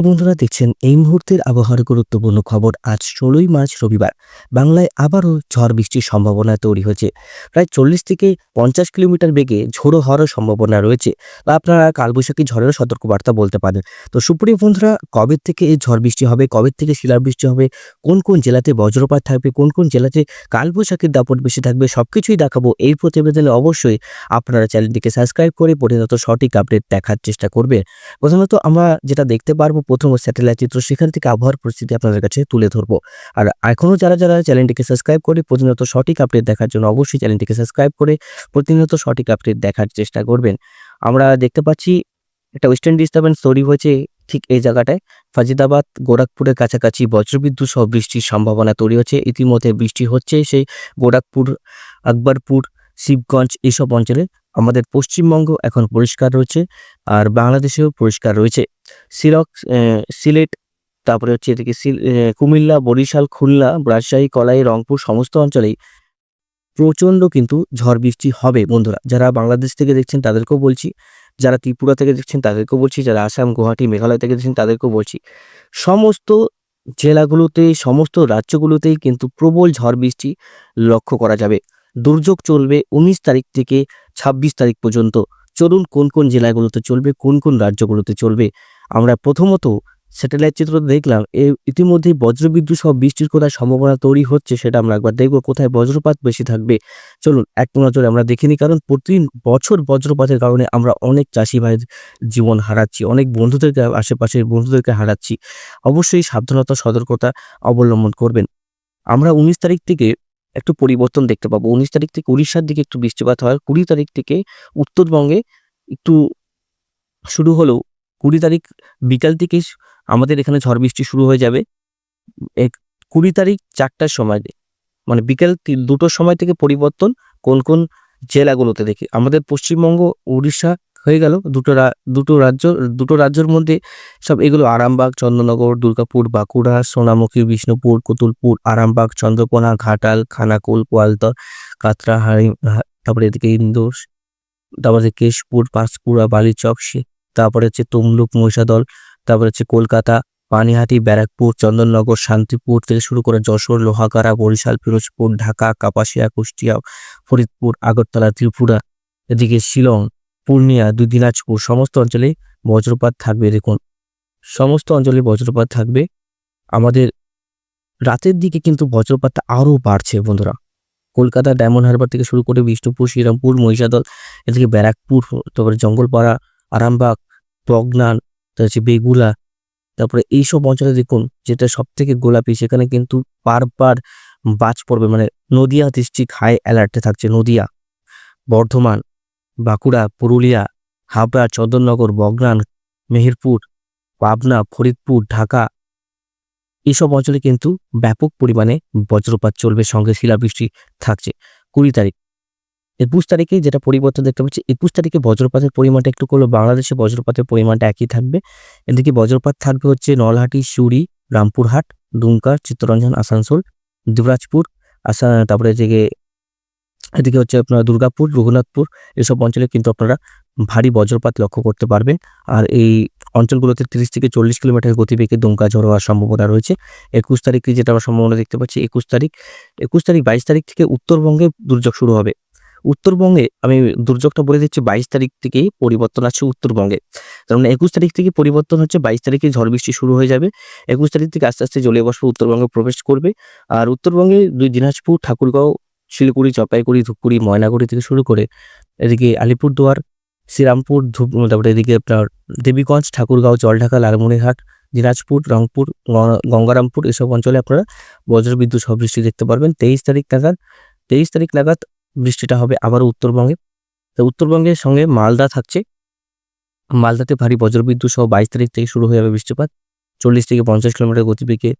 বন্ধুরা দেখছেন এই মুহূর্তের আবহাওয়ার গুরুত্বপূর্ণ খবর আজ ষোলোই মার্চ রবিবার। বাংলায় আবারও ঝড় বৃষ্টির সম্ভাবনা তৈরি হয়েছে। প্রায় চল্লিশ থেকে পঞ্চাশ কিলোমিটার বেগে ঝোড়ো হওয়ারও সম্ভাবনা রয়েছে। বা আপনারা কালবৈশাখী ঝড়েরও সতর্কবার্তা বলতে পারেন। তো সুপ্রিয় বন্ধুরা, কবে থেকে এই ঝড় বৃষ্টি হবে, কবে থেকে শিলাবৃষ্টি হবে, কোন কোন জেলাতে বজ্রপাত থাকবে, কোন কোন জেলাতে কালবৈশাখীর দাপট বেশি থাকবে সব কিছুই দেখাবো এই প্রতিবেদনে অবশ্যই। আপনারা চ্যানেলটিকে সাবস্ক্রাইব করে প্রতিনিয়ত সঠিক আপডেট দেখার চেষ্টা করবে প্রথমত আমরা যেটা দেখতে পারব প্রথম স্যাটেলাইট চিত্র সেখান থেকে আবহাওয়ার পরিস্থিতি আপনাদের কাছে তুলে ধরবো। আর এখনও যারা যারা চ্যানেলটিকে সাবস্ক্রাইব করে প্রতিনিয়ত সঠিক আপডেট দেখার জন্য অবশ্যই চ্যানেলটিকে সাবস্ক্রাইব করে প্রতিনিয়ত সঠিক আপডেট দেখার চেষ্টা করবেন। আমরা দেখতে পাচ্ছি একটা ওয়েস্টার্ন ডিস্টার্বেন্স তৈরি হয়েছে ঠিক এই জায়গাটায়। ফাজিদাবাদ, গোরখপুরের কাছাকাছি বজ্রবিদ্যুৎ সহ বৃষ্টির সম্ভাবনা তৈরি হচ্ছে। ইতিমধ্যে বৃষ্টি হচ্ছে সেই গোরখপুর, আকবরপুর, শিবগঞ্জ এইসব অঞ্চলে। আমাদের পশ্চিমবঙ্গ এখন পরিষ্কার রয়েছে আর বাংলাদেশেও পরিষ্কার রয়েছে। সিলক সিলেট, তারপরে হচ্ছে এদিকে কুমিল্লা, বরিশাল, খুলনা, রাজশাহী, কলাই, রংপুর সমস্ত অঞ্চলেই প্রচণ্ড কিন্তু ঝড় বৃষ্টি হবে বন্ধুরা। যারা বাংলাদেশ থেকে দেখছেন তাদেরকেও বলছি, যারা ত্রিপুরা থেকে দেখছেন তাদেরকেও বলছি, যারা আসাম, গুয়াহাটি, মেঘালয় থেকে দেখছেন তাদেরকেও বলছি, সমস্ত জেলাগুলোতে সমস্ত রাজ্যগুলোতেই কিন্তু প্রবল ঝড় বৃষ্টি লক্ষ্য করা যাবে। দুর্যোগ চলবে উনিশ তারিখ থেকে ছাব্বিশ তারিখ পর্যন্ত। চলুন কোন কোন জেলাগুলোতে চলবে, কোন কোন রাজ্যগুলোতে চলবে। আমরা প্রথমত স্যাটেলাইট চিত্র দেখলাম ইতিমধ্যেই বজ্রবিদ্যুৎ সহ বৃষ্টির কোথায় সম্ভাবনা তৈরি হচ্ছে সেটা আমরা একবার দেখব, কোথায় বজ্রপাত বেশি থাকবে। চলুন এক নজরে আমরা দেখে নিই, কারণ প্রতি বছর বজ্রপাতের কারণে আমরা অনেক চাষি ভাইয়ের জীবন হারাচ্ছি, অনেক বন্ধুদেরকে, আশেপাশের বন্ধুদেরকে হারাচ্ছি। অবশ্যই সাবধানতা, সতর্কতা অবলম্বন করবেন। আমরা উনিশ তারিখ থেকে একটু পরিবর্তন দেখতে পাবো। উনিশ তারিখ থেকে উড়িষ্যার দিকে একটু বৃষ্টিপাত হয়। কুড়ি তারিখ থেকে উত্তরবঙ্গে একটু শুরু হলেও কুড়ি তারিখ বিকাল থেকে আমাদের এখানে ঝড় বৃষ্টি শুরু হয়ে যাবে। এক কুড়ি তারিখ চারটার সময় মানে বিকেল দুটোর সময় থেকে পরিবর্তন কোন কোন জেলাগুলোতে দেখি। আমাদের পশ্চিমবঙ্গ, উড়িষ্যা হয়ে গেল। দুটো দুটো রাজ্য, দুটো রাজ্যের মধ্যে সব এগুলো আরামবাগ, চন্দ্রনগর, দুর্গাপুর, বাঁকুড়া, সোনামুখী, বিষ্ণুপুর, কুতুলপুর, আরামবাগ, চন্দ্রকোনা, ঘাটাল, খানাকুল গোয়ালতর কাতরা হাড়ি হা- তারপরে এদিকে ইন্দোর, তারপরে কেশপুর, পাঁশকুড়া, বালিচক তারপরে হচ্ছে তমলুক, মহিষাদল, তারপরে হচ্ছে কলকাতা, পানিহাটি, ব্যারাকপুর, চন্দননগর, শান্তিপুর থেকে শুরু করে যশোর, লোহাগাড়া, বরিশাল ফিরোজপুর ঢাকা, কাপাসিয়া, কুষ্টিয়া, ফরিদপুর, আগরতলা, ত্রিপুরা, এদিকে শিলং পূর্ণিয়া দুই দিনাজপুর, সমস্ত অঞ্চলে বজ্রপাত থাকবে দেখুন। সমস্ত অঞ্চলে বজ্রপাত থাকবে। আমাদের রাতের দিকে কিন্তু বজ্রপাতটা আরও বাড়ছে বন্ধুরা। কলকাতা ডায়মন্ড হারবার থেকে শুরু করে বিষ্ণুপুর, শ্রীরামপুর, মহিষাদল, এদিকে ব্যারাকপুর, তারপরে জঙ্গলপাড়া, আরামবাগ বগনান তার হচ্ছে বেগুলা, তারপরে এইসব অঞ্চলে দেখুন, যেটা সব থেকে গোলাপি, সেখানে কিন্তু বারবার বাজ পড়বে। মানে নদিয়া ডিস্ট্রিক্ট হাই অ্যালার্টে থাকছে, নদিয়া, বর্ধমান। বাঁকুড়া, পুরুলিয়া, হাবড়া, চন্দননগর বগনান মেহেরপুর, পাবনা, ফরিদপুর, ঢাকা। এইসব অঞ্চলে কিন্তু ব্যাপক পরিমাণে বজ্রপাত চলবে, সঙ্গে শিলাবৃষ্টি থাকছে। কুড়ি তারিখ। একুশ তারিখে যেটা পরিবর্তন দেখতে পাচ্ছি, একুশ তারিখে বজ্রপাতের পরিমাণটা একটু করল বাংলাদেশে বজ্রপাতের পরিমাণটা একই থাকবে। এদিকে বজ্রপাত থাকবে হচ্ছে নলহাটি, সিউড়ি, রামপুরহাট, দুমকা, চিত্তরঞ্জন, আসানসোল, দিবরাজপুর, আসা তারপরে এদিকে এদিকে হচ্ছে আপনার দুর্গাপুর, রঘুনাথপুর এসব অঞ্চলে কিন্তু আপনারা ভারী বজ্রপাত লক্ষ্য করতে পারবেন। আর এই অঞ্চলগুলোতে তিরিশ থেকে চল্লিশ কিলোমিটার গতিবেগে দুমকা ঝড় হওয়ার সম্ভাবনা রয়েছে। একুশ তারিখে যেটা আমরা সম্ভাবনা দেখতে পাচ্ছি, একুশ তারিখ একুশ তারিখ, বাইশ তারিখ থেকে উত্তরবঙ্গে দুর্যোগ শুরু হবে। উত্তরবঙ্গে, আমি দুর্যোগটা বলে দিচ্ছি, বাইশ তারিখ থেকেই পরিবর্তন আছে উত্তরবঙ্গে। তার মানে একুশ তারিখ থেকে পরিবর্তন হচ্ছে, বাইশ তারিখে ঝড় বৃষ্টি শুরু হয়ে যাবে। একুশ তারিখ থেকে আস্তে আস্তে জলীয় বাষ্প উত্তরবঙ্গে প্রবেশ করবে। আর উত্তরবঙ্গে দুই দিনাজপুর, ঠাকুরগাঁও শিলিগুড়ি, জলপাইগুড়ি, ধূপগুড়ি, ময়নাগুড়ি থেকে শুরু করে এদিকে আলিপুরদুয়ার, শ্রীরামপুর, ধূপ, তারপরে এদিকে আপনার দেবীগঞ্জ, ঠাকুরগাঁও, জলঢাকা, লালমনিরহাট, দিনাজপুর, রংপুর গঙ্গারামপুর এসব অঞ্চলে আপনারা বজ্রবিদ্যুৎ সহ বৃষ্টি দেখতে পারবেন। তেইশ তারিখ নাগাদ, তেইশ তারিখ নাগাদ বৃষ্টিটা হবে আবারও উত্তরবঙ্গে। তো উত্তরবঙ্গের সঙ্গে মালদা থাকছে। মালদাতে ভারী বজ্রবিদ্যুৎ সহ বাইশ তারিখ থেকে শুরু হয়ে যাবে বৃষ্টিপাত। চল্লিশ থেকে পঞ্চাশ কিলোমিটার গতিবেগে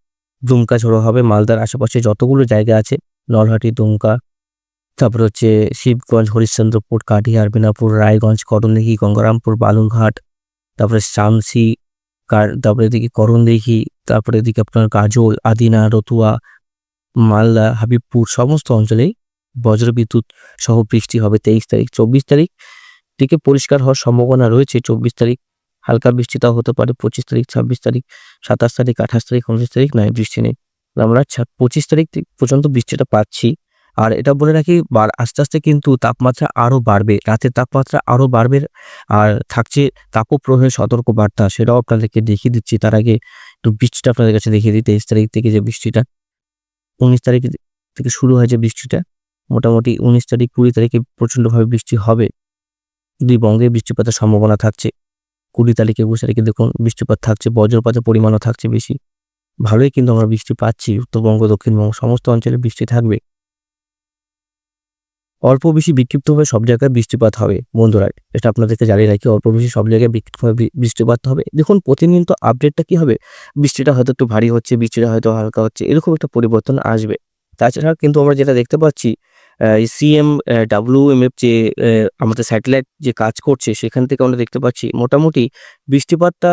দুমকা ঝোড়ো হবে। মালদার আশেপাশে যতগুলো জায়গা আছে নলহাটি দুমকা, তারপরে হচ্ছে শিবগঞ্জ, হরিশ্চন্দ্রপুর, কাটিহার বিনাপুর রায়গঞ্জ, করণদিঘি, গঙ্গারামপুর, বালুরঘাট, তারপরে শামসি, কার, তারপরে এদিকে করণদিঘি, তারপরে এদিকে আপনার গাজল আদিনা, রতুয়া, মালদা, হাবিবপুর, সমস্ত অঞ্চলেই বজ্রবিদ্যুৎ সহ বৃষ্টি হবে তেইশ তারিখ, চব্বিশ তারিখ। দিকে পরিষ্কার হওয়ার সম্ভাবনা রয়েছে, চব্বিশ তারিখ, হালকা বৃষ্টিটাও হতে পারে, পঁচিশ তারিখ, ছাব্বিশ তারিখ, সাতাশ তারিখ, আঠাশ তারিখ, উনত্রিশ তারিখ, নয় বৃষ্টি নেই। আমরা পঁচিশ তারিখ পর্যন্ত বৃষ্টিটা পাচ্ছি। আর এটা বলে রাখি আস্তে আস্তে কিন্তু তাপমাত্রা আরও বাড়বে। রাতের তাপমাত্রা আরও বাড়বে আর থাকছে তাপপ্রবাহের সতর্ক বার্তা সেটাও আপনাদেরকে দেখিয়ে দিচ্ছি। তার আগে একটু বৃষ্টিটা আপনাদের কাছে দেখিয়ে দিই, তেইশ তারিখ থেকে যে বৃষ্টিটা, উনিশ তারিখ থেকে শুরু হয় যে বৃষ্টিটা, মোটামুটি উনিশ তারিখ, কুড়ি তারিখে প্রচণ্ডভাবে বৃষ্টি হবে। দুই বঙ্গে বৃষ্টিপাতের সম্ভাবনা থাকছে। কুড়ি তারিখ, একুশ তারিখে দেখুন বৃষ্টিপাত থাকছে, বজ্রপাতের পরিমাণও থাকছে বেশি। ভালোই কিন্তু আমরা বৃষ্টি পাচ্ছি, উত্তরবঙ্গ, দক্ষিণবঙ্গ, সমস্ত অঞ্চলে বৃষ্টি থাকবে। অল্প বেশি বিক্ষিপ্তভাবে সব জায়গায় বৃষ্টিপাত হবে। বন্ধুরা, এটা আপনাদেরকে জানিয়ে রাখি, অল্প বেশি সব জায়গায় বিক্ষিপ্তভাবে বৃষ্টিপাত হবে। দেখুন, প্রতিদিন তো আপডেটটা কী হবে? বৃষ্টিটা হয়তো একটু ভারী হচ্ছে, বৃষ্টিটা হয়তো হালকা হচ্ছে, এরকম একটা পরিবর্তন আসবে। তাছাড়া কিন্তু আমরা যেটা দেখতে পাচ্ছি সিএম ডাব্লিউ এম এফ যে আমাদের স্যাটেলাইট যে কাজ করছে, সেখান থেকে আমরা দেখতে পাচ্ছি, মোটামুটি বৃষ্টিপাতটা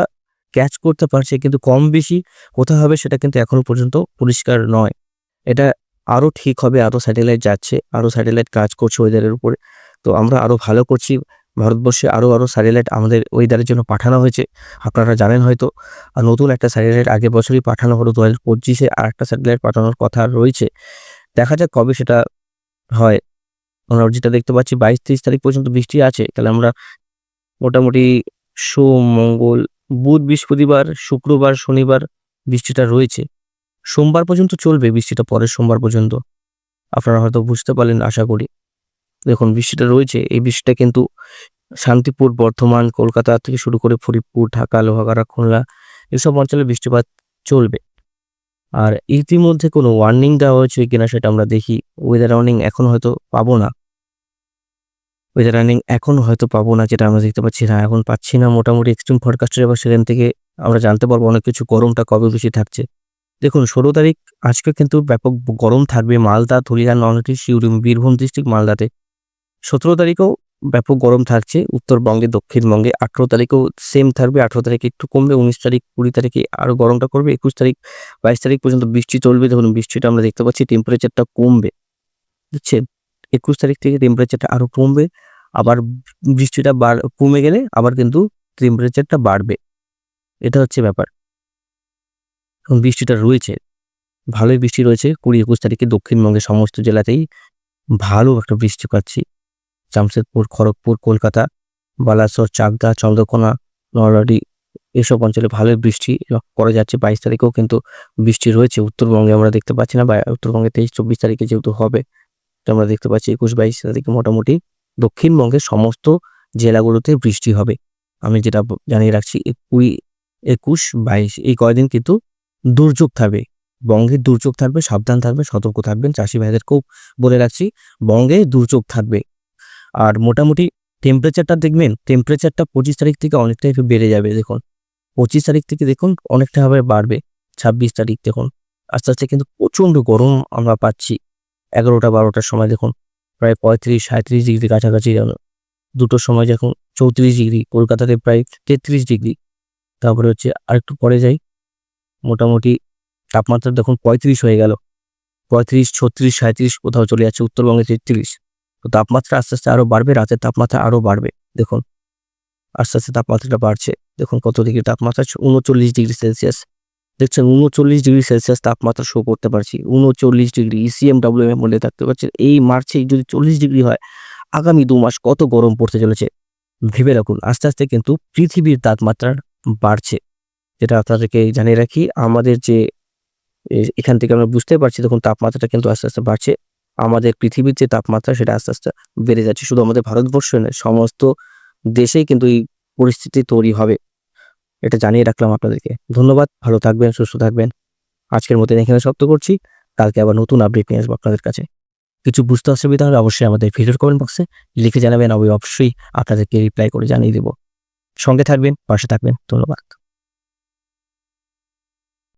ক্যাচ করতে পারছে, কিন্তু কম বেশি কোথায় হবে সেটা কিন্তু এখনও পর্যন্ত পরিষ্কার নয়। এটা আরও ঠিক হবে আরও স্যাটেলাইট যাচ্ছে আরও স্যাটেলাইট কাজ করছে ওয়েদারের উপরে। তো আমরা আরও ভালো করছি, ভারতবর্ষে আরও আরও স্যাটেলাইট আমাদের ওয়েদারের জন্য পাঠানো হয়েছে, আপনারা জানেন হয়তো। আর নতুন একটা স্যাটেলাইট আগের বছরই পাঠানো হলো, দু হাজার পঁচিশে আর একটা স্যাটেলাইট পাঠানোর কথা রয়েছে। দেখা যাক কবে সেটা হয়। আমরা যেটা দেখতে পাচ্ছি, বাইশ তেইশ তারিখ পর্যন্ত বৃষ্টি আছে, তাহলে আমরা মোটামুটি সোম, মঙ্গল বুধ, বৃহস্পতিবার, শুক্রবার, শনিবার বৃষ্টিটা রয়েছে। সোমবার পর্যন্ত চলবে বৃষ্টিটা, পরের সোমবার পর্যন্ত। আপনারা হয়তো বুঝতে পারলেন, আশা করি। দেখুন, বৃষ্টিটা রয়েছে। এই বৃষ্টিটা কিন্তু শান্তিপুর, বর্ধমান, কলকাতা থেকে শুরু করে ফরিদপুর, ঢাকা, লোহাগাড়া, খুলনা এসব অঞ্চলে বৃষ্টিপাত চলবে। আর ইতিমধ্যে কোনো ওয়ার্নিং দেওয়া হয়েছে কিনা সেটা আমরা দেখি। ওয়েদার ওয়ার্নিং এখন হয়তো পাবো না। ওয়েদার ওয়ার্নিং এখন হয়তো পাবো না, যেটা আমরা দেখতে পাচ্ছি না। এখন পাচ্ছি না, মোটামুটি এক্সট্রিম ফরকাস্টের এবার সেখান থেকে আমরা জানতে পারব অনেক কিছু, গরমটা কবে বেশি থাকছে। দেখুন, ষোলো তারিখ আজকে কিন্তু ব্যাপক গরম থাকবে মালদা ধুলিয়া নলহাটি, শিউরি, বীরভূম ডিস্ট্রিক্ট মালদাতে। সতেরো তারিখেও ব্যাপক গরম থাকছে, উত্তরবঙ্গে, দক্ষিণবঙ্গে আঠেরো তারিখেও সেম থাকবে, আঠেরো তারিখে একটু কমবে, উনিশ তারিখ, কুড়ি তারিখে আরও গরমটা করবে, একুশ তারিখ, বাইশ তারিখ পর্যন্ত বৃষ্টি চলবে। দেখুন, বৃষ্টিটা আমরা দেখতে পাচ্ছি টেম্পারেচারটা কমবে, বুঝছেন? একুশ তারিখ থেকে টেম্পারেচারটা আরও কমবে। আবার বৃষ্টিটা বাড় কমে গেলে আবার কিন্তু টেম্পারেচারটা বাড়বে। এটা হচ্ছে ব্যাপার। বৃষ্টিটা রয়েছে। ভালোই বৃষ্টি রয়েছে। কুড়ি একুশ তারিখে দক্ষিণবঙ্গের সমস্ত জেলাতেই ভালো একটা বৃষ্টি পাচ্ছি। জামশেদপুর, খড়গপুর, কলকাতা, বালাসোর, চাকদা, চন্দ্রকোনা নলহাটি এসব অঞ্চলে ভালোই বৃষ্টি করা যাচ্ছে বাইশ তারিখেও কিন্তু বৃষ্টি রয়েছে। উত্তরবঙ্গে আমরা দেখতে পাচ্ছি না, বা উত্তরবঙ্গে তেইশ, চব্বিশ তারিখে যেহেতু হবে, তো আমরা দেখতে পাচ্ছি একুশ, বাইশ তারিখে মোটামুটি দক্ষিণবঙ্গের সমস্ত জেলাগুলোতে বৃষ্টি হবে। আমি যেটা জানিয়ে রাখছি কুড়ি একুশ, বাইশ, এই কয়দিন কিন্তু দুর্যোগ থাকবে। বঙ্গের দুর্যোগ থাকবে, সাবধান থাকবে, সতর্ক থাকবেন, চাষি ভাইদেরকেও বলে রাখছি, বঙ্গে দুর্যোগ থাকবে। আর মোটামুটি টেম্পারেচারটা দেখবেন টেম্পারেচারটা পঁচিশ তারিখ থেকে অনেকটা একটু বেড়ে যাবে, দেখুন। পঁচিশ তারিখ থেকে দেখুন, অনেকটা ভাবে বাড়বে, ছাব্বিশ তারিখ দেখুন। আস্তে আস্তে কিন্তু প্রচণ্ড গরম আমরা পাচ্ছি, এগারোটা বারোটার সময় দেখুন। প্রায় পঁয়ত্রিশ সাঁত্রিশ ডিগ্রি কাছাকাছি যেন। দুটোর সময় যখন চৌত্রিশ ডিগ্রি, কলকাতাতে প্রায় তেত্রিশ ডিগ্রি। তারপরে হচ্ছে আরেকটু পরে যাই। মোটামুটি তাপমাত্রা দেখুন পঁয়ত্রিশ হয়ে গেল। পঁয়ত্রিশ, ছত্রিশ সাঁত্রিশ কোথাও চলে যাচ্ছে, উত্তরবঙ্গে তেত্রিশ। তো তাপমাত্রা আস্তে আস্তে আরও বাড়বে, রাতের তাপমাত্রা আরও বাড়বে, দেখুন। আস্তে আস্তে তাপমাত্রাটা বাড়ছে, দেখুন কত ডিগ্রি তাপমাত্রা, উনচল্লিশ ডিগ্রি সেলসিয়াস। দেখছেন উনচল্লিশ ডিগ্রি সেলসিয়াস তাপমাত্রা শো করতে পারছি, উনচল্লিশ ডিগ্রি ইসিএম ডাব্লিউ এম মধ্যে থাকতে পারছেন এই মার্চে যদি চল্লিশ ডিগ্রি হয়, আগামী দু মাস কত গরম পড়তে চলেছে? ভেবে রাখুন, আস্তে আস্তে কিন্তু পৃথিবীর তাপমাত্রা বাড়ছে। যেটা আপনাদেরকে জানিয়ে রাখি, আমাদের যে এখান থেকে আমরা বুঝতে পারছি, দেখুন তাপমাত্রাটা কিন্তু আস্তে আস্তে বাড়ছে। আমাদের পৃথিবীর যে তাপমাত্রা, সেটা আস্তে আস্তে বেড়ে যাচ্ছে। শুধু আমাদের ভারতবর্ষ নয়, সমস্ত দেশেই কিন্তু এই পরিস্থিতি তৈরি হবে। এটা জানিয়ে রাখলাম আপনাদেরকে। ধন্যবাদ, ভালো থাকবেন, সুস্থ থাকবেন। আজকের মতো এখানে শক্ত করছি। কালকে আবার নতুন আপডেট নিয়ে আসব আপনাদের কাছে। কিছু বুঝতে অসুবিধা হলে অবশ্যই আমাদের ভিডিওর কমেন্ট বক্সে লিখে জানাবেন, আমি অবশ্যই আপনাদেরকে রিপ্লাই করে জানিয়ে দেব। সঙ্গে থাকবেন, পাশে থাকবেন, ধন্যবাদ।